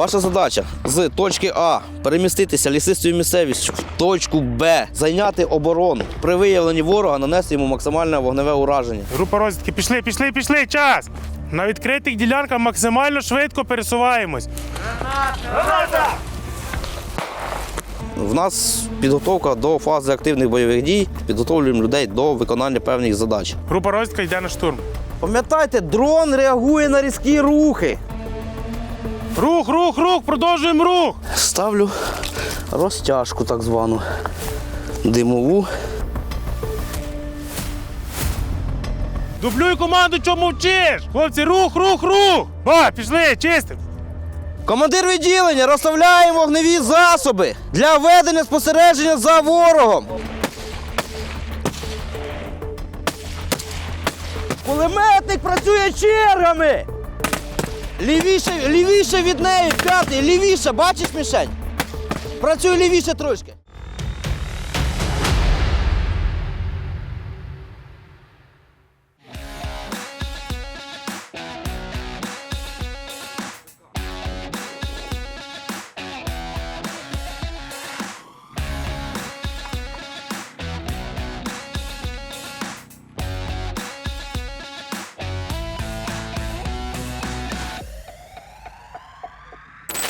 Ваша задача з точки А переміститися лісистою місцевістю в точку Б, зайняти оборону. При виявленні ворога нанести йому максимальне вогневе ураження. Група розвідки, пішли, пішли, пішли, час! На відкритих ділянках максимально швидко пересуваємось. В нас підготовка до фази активних бойових дій, підготовлюємо людей до виконання певних задач. Група розвідка йде на штурм. Пам'ятайте, дрон реагує на різкі рухи. Рух, рух, рух, продовжуємо рух! Ставлю розтяжку так звану димову. Дублюй команду, чому мовчиш? Хлопці, рух, рух, рух! О, пішли, чистим! Командир відділення, розставляємо вогневі засоби для ведення спостереження за ворогом. Кулеметник працює чергами. Лівіше, лівіше від неї, п'ятий, лівіше, бачиш мішень? Працюй лівіше трошки.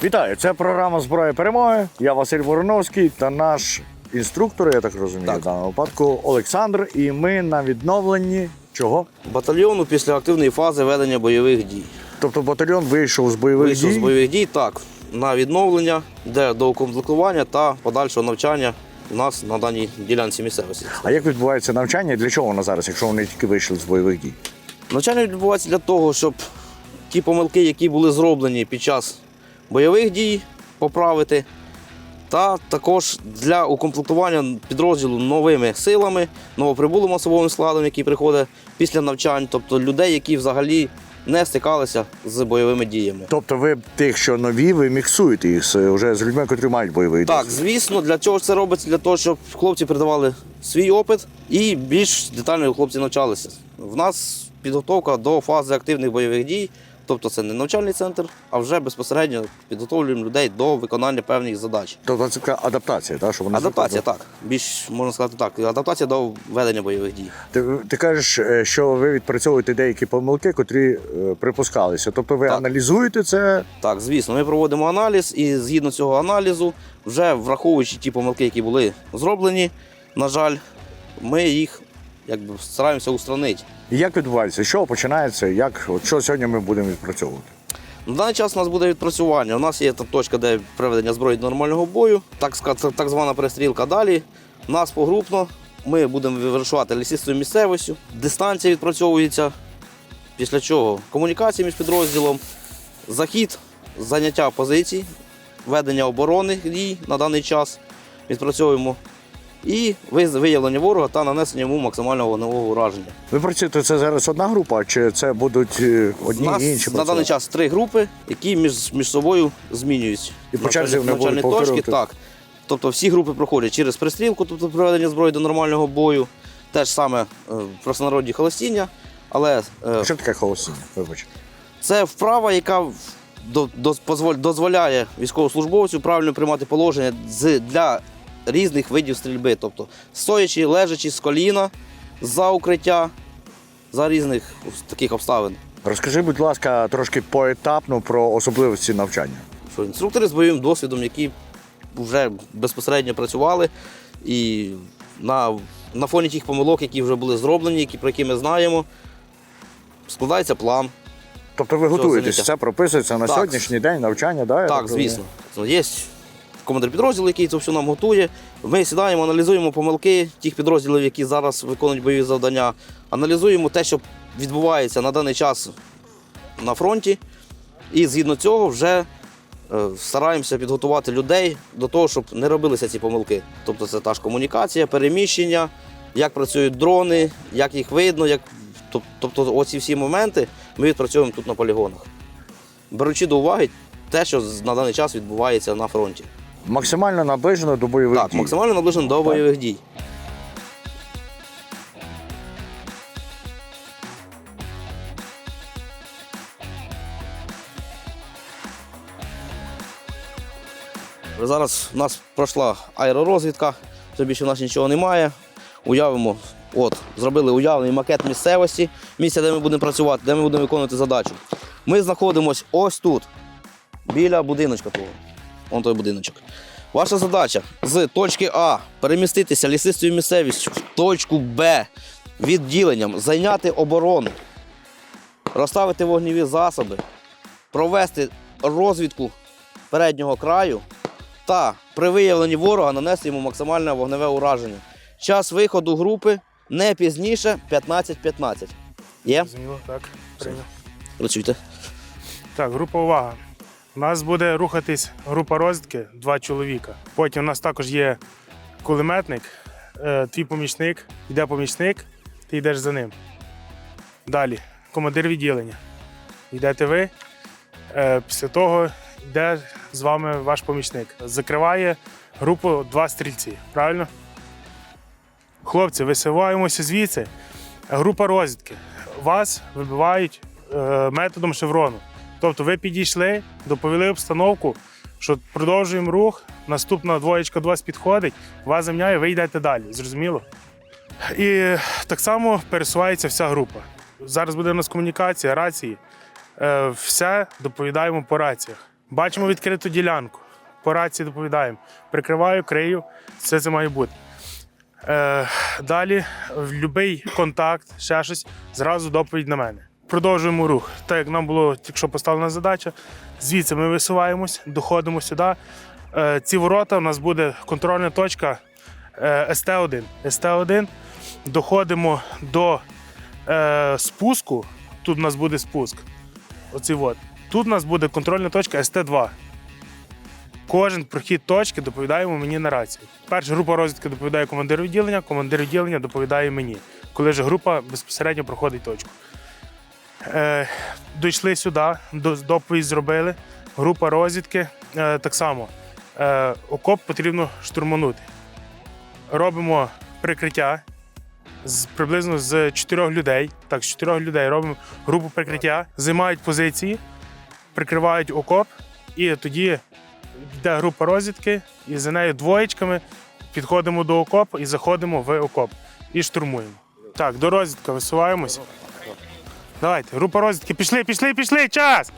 Вітаю! Це програма Зброя перемоги. Я Василь Вороновський та наш інструктор, я так розумію, Так. в даному випадку Олександр. І ми на відновленні чого? Батальйону після активної фази ведення бойових дій. Тобто батальйон вийшов з бойових Вийшов дій. з бойових дій так, на відновлення, де до укомплектування та подальшого навчання у нас на даній ділянці місцевості. А як відбувається навчання? Для чого воно зараз, якщо вони тільки вийшли з бойових дій? Навчання відбувається для того, щоб ті помилки, які були зроблені під час бойових дій, поправити. Та також для укомплектування підрозділу новими силами, новоприбулим особовим складом, який приходить після навчань, тобто людей, які взагалі не стикалися з бойовими діями. Тобто ви тих, що нові, ви міксуєте їх вже з людьми, котрі мають бойовий Так, досвід. звісно, для чого це робиться? Для того, щоб хлопці передавали свій опит і більш детально хлопці навчалися. В нас підготовка до фази активних бойових дій, тобто це не навчальний центр, а вже безпосередньо підготовлюємо людей до виконання певних задач. Тобто це така адаптація, так? Що вони Адаптація, так. Більш можна сказати так. Адаптація до ведення бойових дій. Ти, ти кажеш, е, що ви відпрацьовуєте деякі помилки, котрі е, припускалися. Тобто ви Так. аналізуєте це, Так, звісно, ми проводимо аналіз, і згідно цього аналізу, вже враховуючи ті помилки, які були зроблені, на жаль, ми їх якби стараємося устранити. Як відбувається? Що починається? Як от що сьогодні ми будемо відпрацьовувати? На даний час у нас буде відпрацювання. У нас є та точка, де проведення зброї до нормального бою, так, так звана перестрілка. Далі нас погрупно. Ми будемо вирішувати лісистою місцевістю. Дистанція відпрацьовується. Після чого комунікація між підрозділом, захід, заняття позицій, ведення оборони дій на даний час відпрацьовуємо. І виявлення ворога та нанесення йому максимального вогневого ураження. Ви працюєте це зараз одна група, чи це будуть е, одні У нас і інші на даний час три групи, які між, між собою змінюють. І по черзі вони будуть точки, так. Тобто всі групи проходять через пристрілку, тобто проведення зброї до нормального бою. Те ж саме е, в простонародді холостіння, але е, Що таке холостіння? Вибач. це вправа, яка до- до- дозволяє військовослужбовцю правильно приймати положення для різних видів стрільби. Тобто стоячи, лежачи з коліна, за укриття, за різних таких обставин. Розкажи, будь ласка, трошки поетапно про особливості навчання. що інструктори з бойовим досвідом, які вже безпосередньо працювали, і на, на фоні тих помилок, які вже були зроблені, які, про які ми знаємо, складається план. Тобто ви готуєтесь, це прописується на Так. сьогоднішній день навчання, да? я так, звісно. Ну, Є командир підрозділу, який це все нам готує. Ми сідаємо, аналізуємо помилки тих підрозділів, які зараз виконують бойові завдання, аналізуємо те, що відбувається на даний час на фронті. І згідно цього вже е, стараємося підготувати людей до того, щоб не робилися ці помилки. Тобто це та ж комунікація, переміщення, як працюють дрони, як їх видно, як... тобто оці всі моменти ми відпрацьовуємо тут на полігонах, беручи до уваги те, що на даний час відбувається на фронті. Максимально наближено до бойових Так, дій. максимально наближено до бойових дій. Зараз у нас пройшла аеророзвідка, це більше у нас нічого немає. Уявимо, от, зробили уявний макет місцевості, місця, де ми будемо працювати, де ми будемо виконувати задачу. Ми знаходимося ось тут, біля будиночка того. Вон той будиночок. Ваша задача з точки А переміститися лісистою місцевістю в точку Б відділенням, зайняти оборону, розставити вогневі засоби, провести розвідку переднього краю та при виявленні ворога нанести йому максимальне вогневе ураження. Час виходу групи не пізніше 15-15. Є? Зрозуміло, так. Прийняв. Працюйте. Так, група увага. У нас буде рухатись група розвідки, два чоловіка. Потім у нас також є кулеметник, е, твій помічник, йде помічник, ти йдеш за ним. Далі, командир відділення. Йдете ви. Е, Після того йде з вами ваш помічник. Закриває групу два стрільці. Правильно? Хлопці, висуваємося звідси. Група розвідки. Вас вибивають е, методом шеврону. Тобто ви підійшли, доповіли обстановку, що продовжуємо рух, наступна двоєчка до вас підходить, вас заміняє, ви йдете далі. Зрозуміло? І так само пересувається вся група. Зараз буде у нас комунікація, рації. Е, все доповідаємо по раціях. Бачимо відкриту ділянку. По рації доповідаємо. Прикриваю, крию, все це має бути. Е, далі, в будь-який контакт, ще щось, зразу доповідь на мене. Продовжуємо рух. Так як нам було тільки поставлена задача, звідси ми висуваємось, доходимо сюди. Е, ці ворота у нас буде контрольна точка е, СТ1. СТ1 доходимо до е, спуску. Тут у нас буде спуск. Оці от. Тут у нас буде контрольна точка СТ2. Кожен прохід точки доповідаємо мені на рацію. Перша група розвідки доповідає командир відділення, командир відділення доповідає мені, коли ж група безпосередньо проходить точку. Е, дійшли сюди, до- доповідь зробили. Група розвідки е, так само. Е, окоп потрібно штурманути. Робимо прикриття з приблизно з чотирьох людей. Так, з чотирьох людей робимо групу прикриття, займають позиції, прикривають окоп, і тоді йде група розвідки, і за нею двоєчками підходимо до окопу і заходимо в окоп і штурмуємо. Так, до розвідки висуваємось. Давайте, група розвідки, пішли, пішли, пішли, час!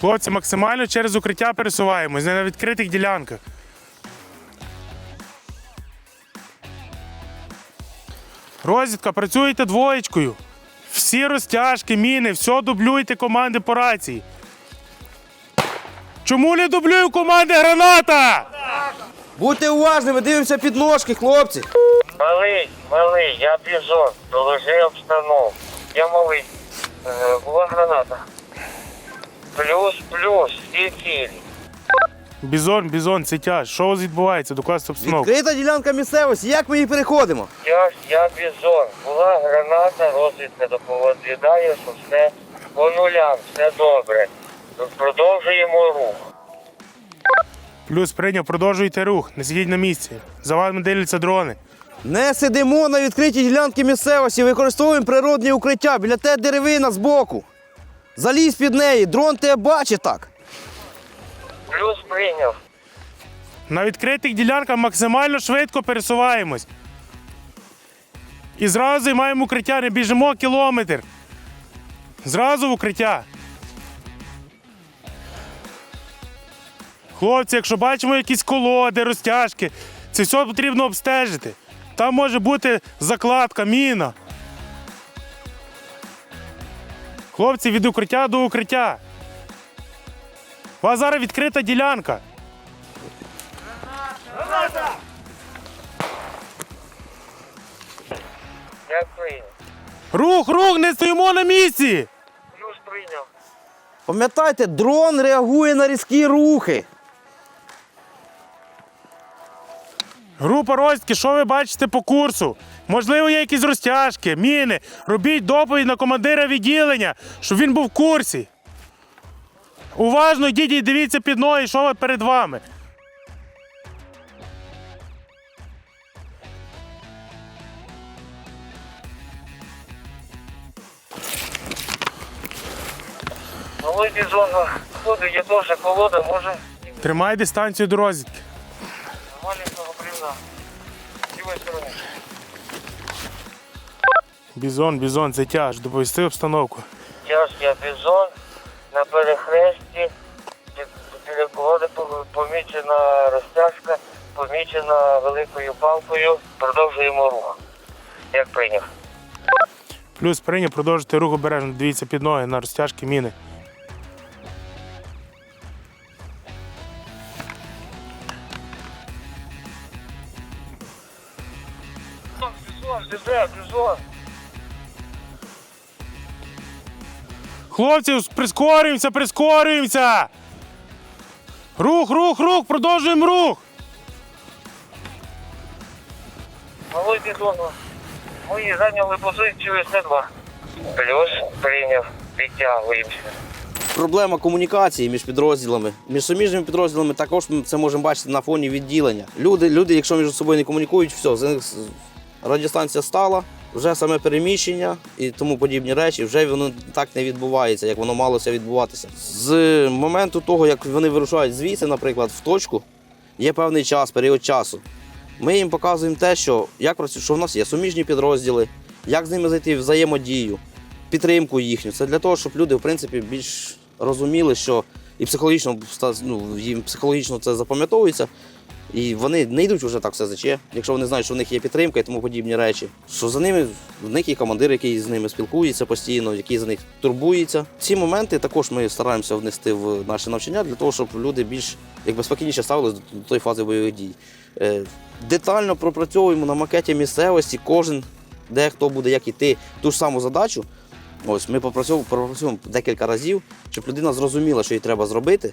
Хлопці, максимально через укриття пересуваємось, на відкритих ділянках. Розвідка, працюєте двоєчкою. Всі розтяжки, міни, все дублюйте команди по рації. Чому не дублюю команди граната? Будьте уважними, дивимося під ножки, хлопці. Малий, малий, я біжу, доложи обстановку. Я малий. Е, була граната. Плюс, плюс, всі цілі. Бізон, бізон, це тяж. Що у вас відбувається? Докласти обстановку. Відкрита ділянка місцевості, як ми її переходимо? Я, я бізон. Була граната, розвідка доповідає, що все по нулям, все добре. Продовжуємо рух. Плюс прийняв, продовжуйте рух, не сидіть на місці. За вами дивляться дрони. Не сидимо на відкритій ділянці місцевості, використовуємо природні укриття. Біля те деревина збоку. Залізь під неї, дрон тебе бачить так. Плюс прийняв. На відкритих ділянках максимально швидко пересуваємось. І зразу займаємо укриття, не біжимо кілометр. Зразу в укриття. Хлопці, якщо бачимо якісь колоди, розтяжки, це все потрібно обстежити. Там може бути закладка, міна. Хлопці, від укриття до укриття. У вас зараз відкрита ділянка. Як прийняв. Рух, рух, не стоїмо на місці. Плюс прийняв. Пам'ятайте, дрон реагує на різкі рухи. Група розвідки, що ви бачите по курсу? Можливо, є якісь розтяжки, міни. Робіть доповідь на командира відділення, щоб він був в курсі. Уважно йдіть і дивіться під ноги, що ви перед вами. Малий бізон ходить, є теж колода, може. Тримай дистанцію до розвідки. Маленького брівна. Бізон, бізон, це тяж, доповісти обстановку. Тяж, я бізон на перехресті, біля колоди помічена розтяжка, помічена великою палкою. Продовжуємо рух. Як прийняв. Плюс прийняв продовжити рух обережно. Дивіться під ноги на розтяжки міни. Бізон, бізон, бізон. Хлопці, прискорюємося, прискорюємося! Рух, рух, рух, продовжуємо рух! Малий бізон. Ми зайняли позицію С2. Плюс прийняв. Підтягуємося. Проблема комунікації між підрозділами. Між суміжними підрозділами також ми це можемо бачити на фоні відділення. Люди, люди, якщо між собою не комунікують, все, радіостанція стала, вже саме переміщення і тому подібні речі, вже воно так не відбувається, як воно малося відбуватися. З моменту того, як вони вирушають звідси, наприклад, в точку, є певний час, період часу. Ми їм показуємо те, що, як що в нас є суміжні підрозділи, як з ними зайти в взаємодію, підтримку їхню. Це для того, щоб люди, в принципі, більш розуміли, що і психологічно ну, їм психологічно це запам'ятовується. І вони не йдуть вже так все заче, якщо вони знають, що в них є підтримка і тому подібні речі. Що за ними в них є командир, який з ними спілкується постійно, який за них турбується. Ці моменти також ми стараємося внести в наше навчання для того, щоб люди більш якби спокійніше ставилися до тої фази бойових дій. Е, Детально пропрацьовуємо на макеті місцевості, кожен де хто буде як іти, ту ж саму задачу. Ось ми пропрацьовуємо декілька разів, щоб людина зрозуміла, що їй треба зробити.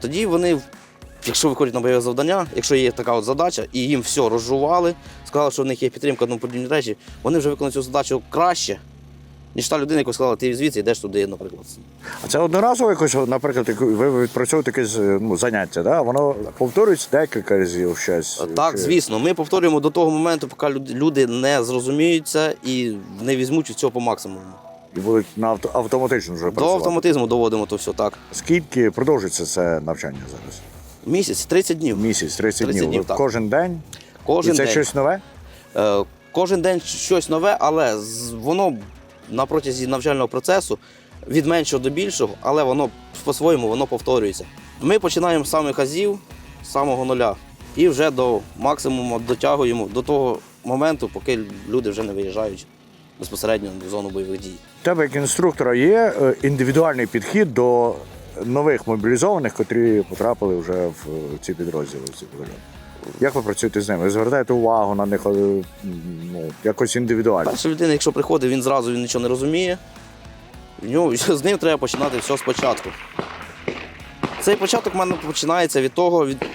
Тоді вони, якщо виходять на бойове завдання, якщо є така от задача, і їм все розжували, сказали, що в них є підтримка ну, подібні речі, вони вже виконують цю задачу краще, ніж та людина, яка сказала, ти звідси йдеш туди, наприклад. А це одноразово якось, наприклад, ви відпрацьовуєте якесь ну, заняття, да? воно повторюється декілька разів щось. Так, Чи- звісно, ми повторюємо до того моменту, поки люди не зрозуміються і не візьмуть від цього по максимуму. І будуть на авто, автоматично вже До автоматизму доводимо то все так. Скільки продовжується це навчання зараз? Місяць, 30 днів. Місяць, 30, 30 днів. днів, так. Кожен день? Кожен І це день. щось нове? Е, Кожен день щось нове, але з- воно на протязі навчального процесу від меншого до більшого, але воно по-своєму воно повторюється. Ми починаємо з самих азів, з самого нуля, і вже до максимуму дотягуємо до того моменту, поки люди вже не виїжджають безпосередньо в зону бойових дій. У тебе як інструктора є е, індивідуальний підхід до нових мобілізованих, котрі потрапили вже в ці підрозділи. В ці батальйони? Як ви працюєте з ними? Ви звертаєте увагу на них ну, якось індивідуально? Перша людина, якщо приходить, він зразу він нічого не розуміє. В нього, з ним треба починати все спочатку. Цей початок в мене починається від того, від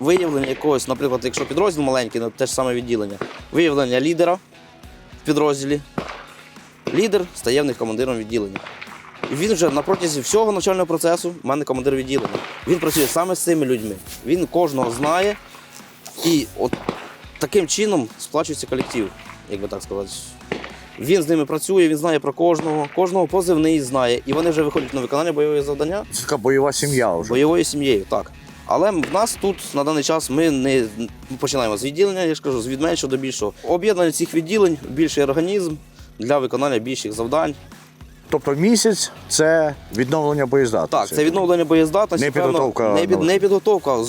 виявлення якогось, наприклад, якщо підрозділ маленький, ну, те ж саме відділення, виявлення лідера в підрозділі. Лідер стає в них командиром відділення. Він вже на протязі всього навчального процесу, в мене командир відділення. Він працює саме з цими людьми. Він кожного знає. І от таким чином сплачується колектив, як би так сказати. Він з ними працює, він знає про кожного, кожного позивний знає, і вони вже виходять на виконання бойових завдання Це така бойова сім'я вже. бойовою сім'єю. Так. Але в нас тут на даний час ми не ми починаємо з відділення, я ж кажу, з від меншого до більшого. Об'єднання цих відділень більший організм для виконання більших завдань. Тобто місяць це відновлення боєздатності. Так, це відновлення боєздатності. Не певно, підготовка не, під, не підготовка з,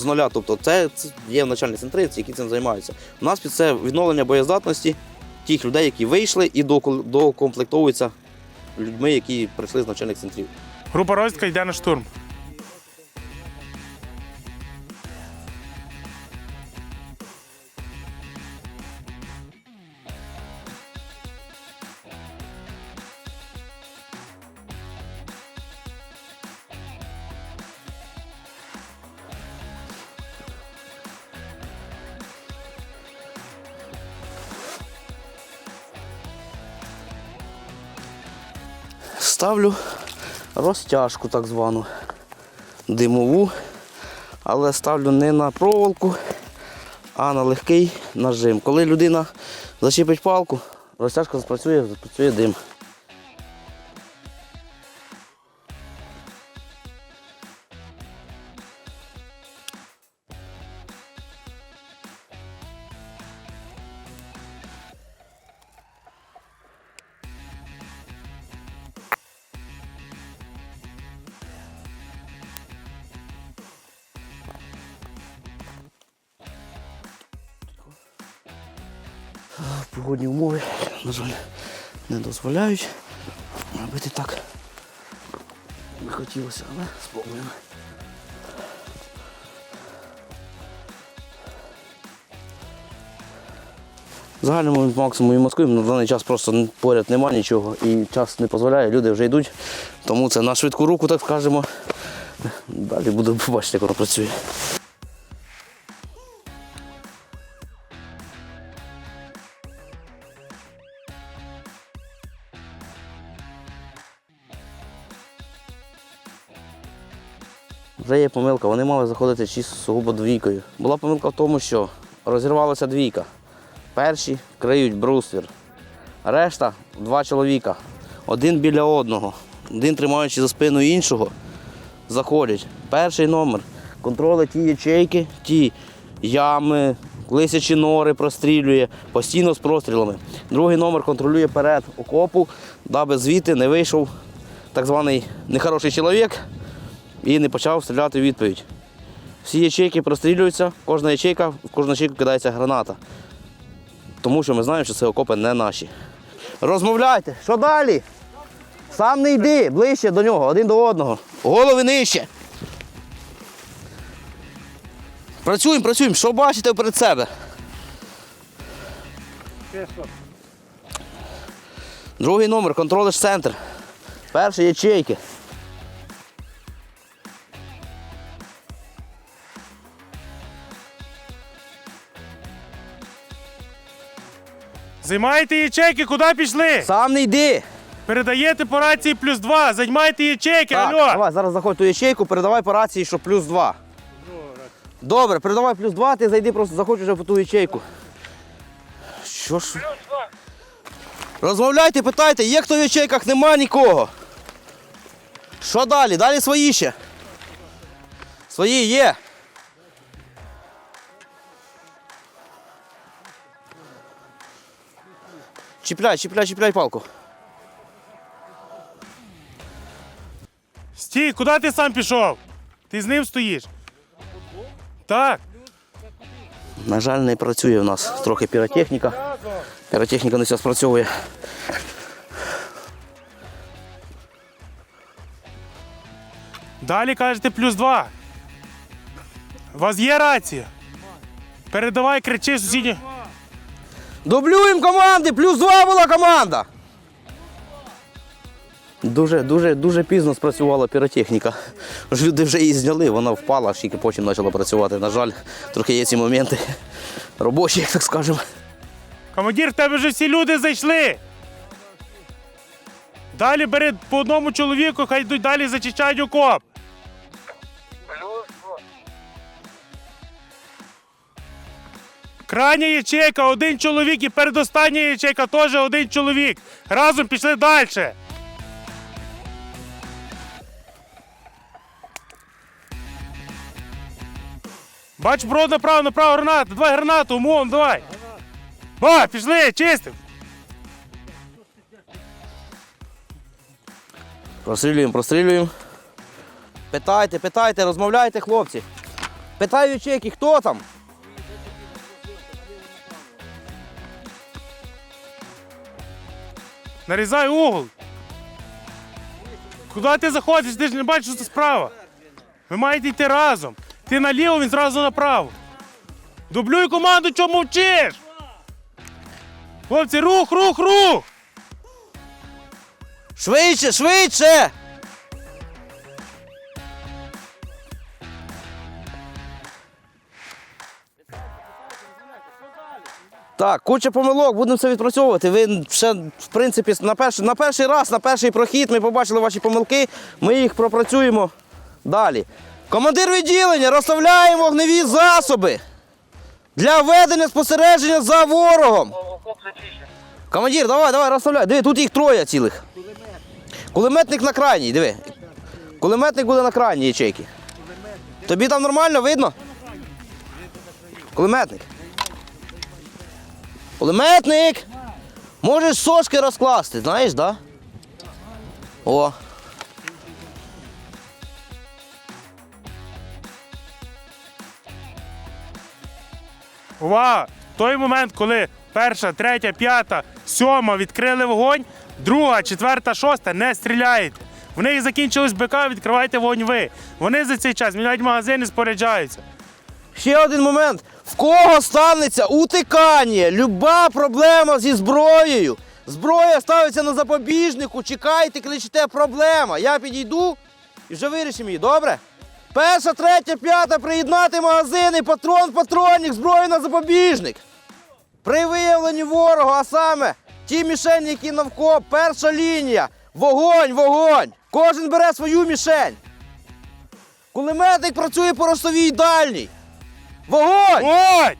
з нуля. Тобто це, це є навчальні центри, які цим займаються. У нас під це відновлення боєздатності тих людей, які вийшли і докомплектовуються людьми, які прийшли з навчальних центрів. Група розвідка йде на штурм. Ставлю розтяжку так звану димову, але ставлю не на проволоку, а на легкий нажим. Коли людина зачепить палку, розтяжка запрацює, запрацює дим. Погодні умови, на жаль, не дозволяють робити так. Не хотілося, але спробуємо. Загальному максимум і Москви на даний час просто поряд немає нічого і час не дозволяє, люди вже йдуть. Тому це на швидку руку, так скажемо. Далі буду побачити, як воно працює. Вже є помилка, вони мали заходити чисто сугубо двійкою. Була помилка в тому, що розірвалася двійка. Перші криють бруствір. Решта два чоловіка. Один біля одного. Один тримаючи за спину іншого, заходять. Перший номер. Контролить ті ячейки, ті ями, лисячі нори прострілює постійно з прострілами. Другий номер контролює перед окопу, даби звідти не вийшов так званий нехороший чоловік і не почав стріляти у відповідь. Всі ячейки прострілюються, кожна ячейка, в кожну ячейку кидається граната. Тому що ми знаємо, що це окопи не наші. Розмовляйте, що далі? Сам не йди, ближче до нього, один до одного. Голови нижче. Працюємо, працюємо. Що бачите перед себе? Другий номер, контролиш центр. Перший ячейки. Займайте ячейки, куди пішли? Сам не йди. Передаєте по рації плюс два. Займайте ячейки, Так, алло. давай, зараз заходь ту ячейку, передавай по рації, що плюс два. Добре, передавай плюс два, ти зайди, просто заходь вже по ту ячейку. Що ж? Розмовляйте, питайте, є хто в ячейках, нема нікого. Що далі? Далі свої ще. Свої є. Чіпляй, чіпляй, чіпляй палку. Стій, куди ти сам пішов? Ти з ним стоїш? Так. На жаль, не працює у нас трохи піротехніка. Піротехніка не все спрацьовує. Далі кажете плюс два. У вас є рація? Передавай, кричи сусідні. Дублюємо команди! Плюс два була команда! Дуже, дуже, дуже пізно спрацювала піротехніка. Люди вже її зняли, вона впала, аж тільки потім почала працювати. На жаль, трохи є ці моменти робочі, як так скажемо. Командир, в тебе вже всі люди зайшли. Далі бери по одному чоловіку, хай йдуть далі зачищають окоп. Крайня ячейка, один чоловік і передостання ячейка теж один чоловік. Разом пішли далі. Бач, брод направо, направо граната. Давай гранату, умовно, давай. Ба, пішли, чистим. Прострілюємо, прострілюємо. Питайте, питайте, розмовляйте, хлопці. Питаю чеки, хто там? Нарізай угол. Куди ти заходиш? Ти ж не бачиш, що це справа. Ви маєте йти разом. Ти наліво, він зразу направо. Дублюй команду, чому мовчиш? Хлопці, рух, рух, рух! Швидше, швидше! Так, куча помилок, будемо це відпрацьовувати. Ви ще, в принципі, на перший, на перший раз, на перший прохід ми побачили ваші помилки, ми їх пропрацюємо далі. Командир відділення, розставляємо вогневі засоби для ведення спостереження за ворогом. Командир, давай, давай, розставляй. Диви, тут їх троє цілих. Кулеметник на крайній, диви. Кулеметник буде на крайній ячейки. Тобі там нормально видно? Кулеметник. Кулеметник! Можеш сошки розкласти, знаєш, да? О. Увага! Той момент, коли перша, третя, п'ята, сьома відкрили вогонь, друга, четверта, шоста не стріляєте. В них закінчилось БК, відкривайте вогонь ви. Вони за цей час міняють магазини, споряджаються. Ще один момент. В кого станеться утикання, люба проблема зі зброєю. Зброя ставиться на запобіжнику, чекайте, кричите проблема. Я підійду і вже вирішимо її, добре? Перша, третя, п'ята, приєднати магазини, патрон, патронник, зброю на запобіжник. При виявленні ворога, а саме ті мішені, які навколо, перша лінія. Вогонь, вогонь! Кожен бере свою мішень. Кулеметник працює по ростовій дальній. Вогонь! Ой!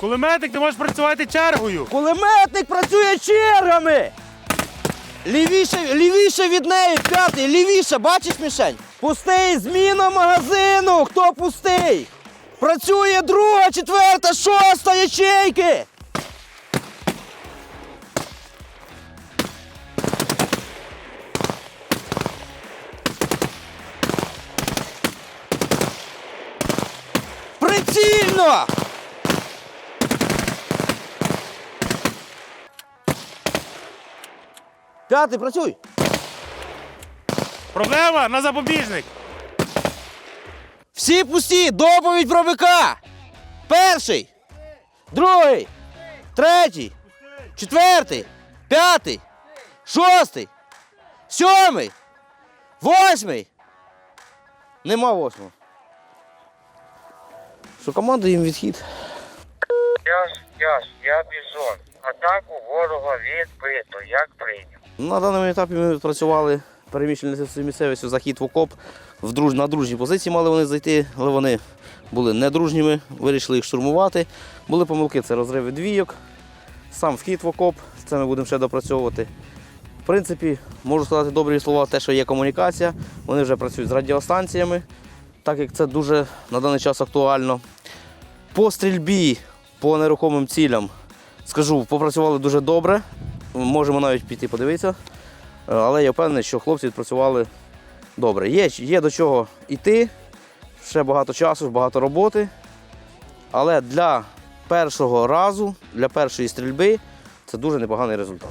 Кулеметник, ти можеш працювати чергою. Кулеметник працює чергами. Лівіше, лівіше від неї, п'ятий, лівіше, бачиш мішень? Пустий, зміна магазину. Хто пустий? Працює друга, четверта, шоста ячейки. Прицільно! П'ятий, працюй! Проблема на запобіжник. Всі пусті! Доповідь про БК! Перший! Другий! Третій! Четвертий! П'ятий! Шостий! Сьомий! Восьмий! Нема восьмого. Що команда їм відхід? Яш, яш, я бізон. Атаку ворога відбито. Як прийняв? На даному етапі ми відпрацювали переміщені місцевістю захід в окоп. В друж... На дружній позиції мали вони зайти, але вони були недружніми, вирішили їх штурмувати. Були помилки, це розриви двійок, сам вхід в окоп, це ми будемо ще допрацьовувати. В принципі, можу сказати добрі слова, те, що є комунікація, вони вже працюють з радіостанціями, так як це дуже на даний час актуально. По стрільбі, по нерухомим цілям, скажу, попрацювали дуже добре. Можемо навіть піти подивитися. Але я впевнений, що хлопці відпрацювали добре. Є, є до чого йти, ще багато часу, багато роботи. Але для першого разу, для першої стрільби це дуже непоганий результат.